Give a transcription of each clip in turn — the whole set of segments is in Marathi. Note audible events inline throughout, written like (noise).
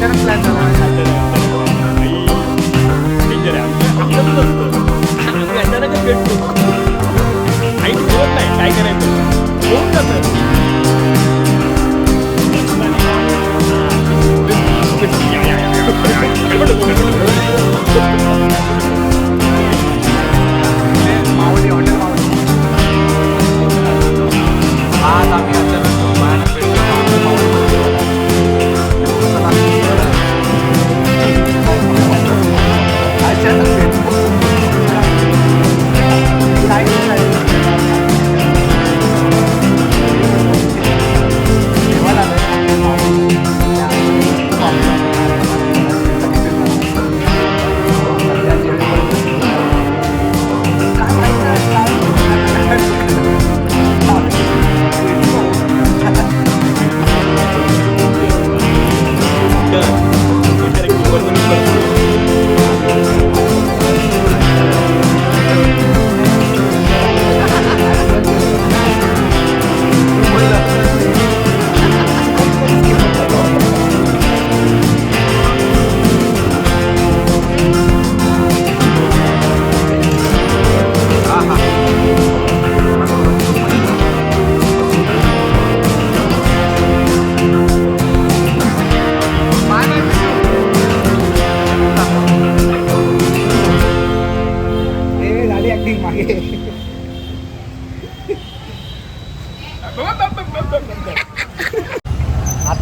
साताऱ्यात प्लॅन झाला अचानकच भेटतो आई बोलत नाही काय करायचं होऊन जातं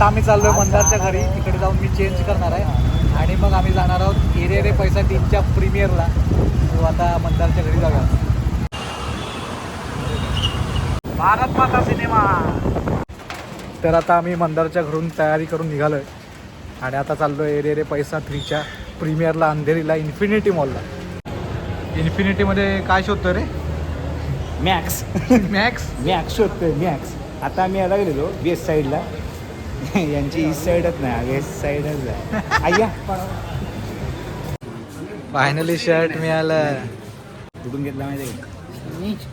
आम्ही चाललोय मंदारच्या घरी. तिकडे जाऊन मी चेंज करणार आहे. आणि मग आम्ही जाणार आहोत एरे रे पैसा टीमच्या प्रीमियरला तो आता मंदारच्या घरी जाऊया. भारत माता सिनेमा. तर आता आम्ही मंदारच्या घरून तयारी करून निघालोय. आणि आता चाललोय एरे रे पैसा थ्रीच्या प्रीमियरला अंधेरीला इन्फिनिटी मॉलला इन्फिनिटीमध्ये काय शोधतो रे? मॅक्स मॅक्स मॅक्स शोधतोय मॅक्स आता आम्ही याला गेलेलो वेस्ट साईडला (laughs) यांची ईस्ट साईडच नाही वेस्ट साईडच आहे. अय्या फायनली शर्ट मिळालं. कुठून घेतला माहिती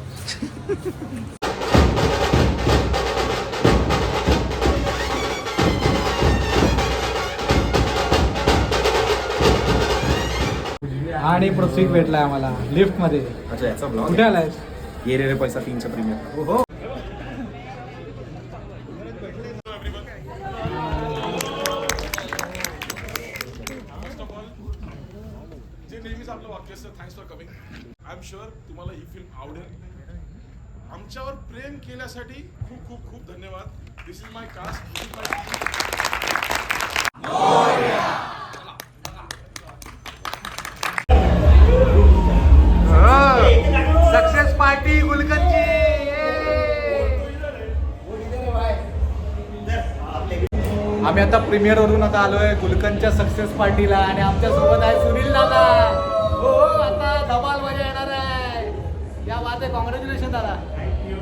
आणि प्रतीक भेटलाय आम्हाला लिफ्टमध्ये. अच्छा याचा ब्लॉग कुठे आलाय ये रे रे पैसा तीनच्या प्रीमियर जे sir thanks for coming I am sure तुम्हाला ही फिल्म आवडेल. आमच्यावर प्रेम केल्यासाठी खूप खूप खूप धन्यवाद. This is my cast this is my success party गुलकंदची आम्ही आता प्रीमियर वरून आता आलोय गुलकंदच्या सक्सेस पार्टीला आणि आमच्यासोबत आहे सुनील दादा. कॉंग्रॅच्युलेशन दादा थँक्यू